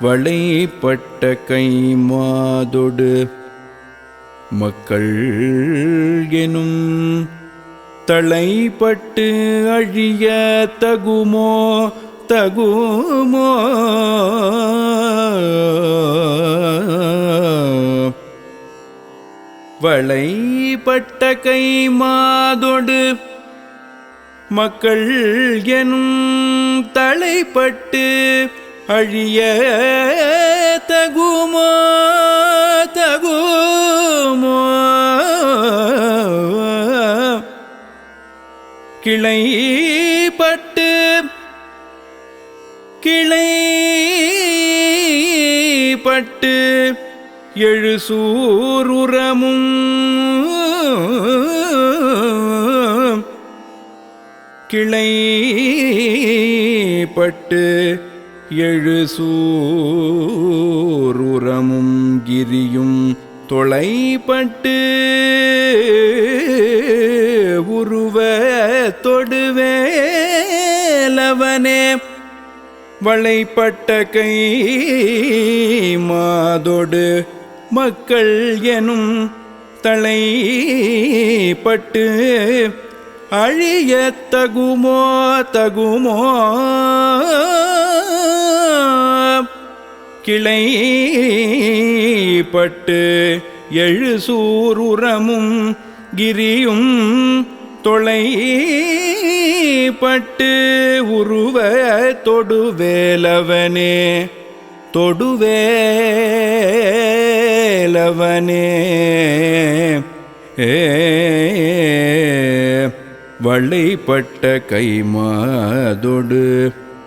வளைப்பட்ட கை மாதொடு மக்கள் எனும் தலைப்பட்டு அழிய தகுமோ தகுமோ? வளைப்பட்ட கை மாதொடு மக்கள் எனும் தலைப்பட்டு அழிய தகுமோ தகுமோ? கிளை பட்டு கிளை பட்டு எழு சூருரமும் பட்டு எழு சூருரமும் கிரியும் தொலைப்பட்டு உருவ தொடுவேலவனே. வளைப்பட்ட கை மாதொடு மக்கள் எனும் தலைப்பட்டு அழிய தகுமோ தகுமோ கிளைப்பட்டு எழு சூருரமும் கிரியும் தொலை பட்டு உருவ தொடுவேலவனே தொடுவேலவனே வளைப்பட்ட கைமாதொடு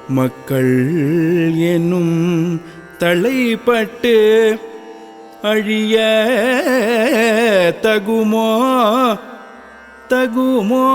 மக்கள் என்னும் தலைப்பட்டு அழிய தகுமோ தகுமோ.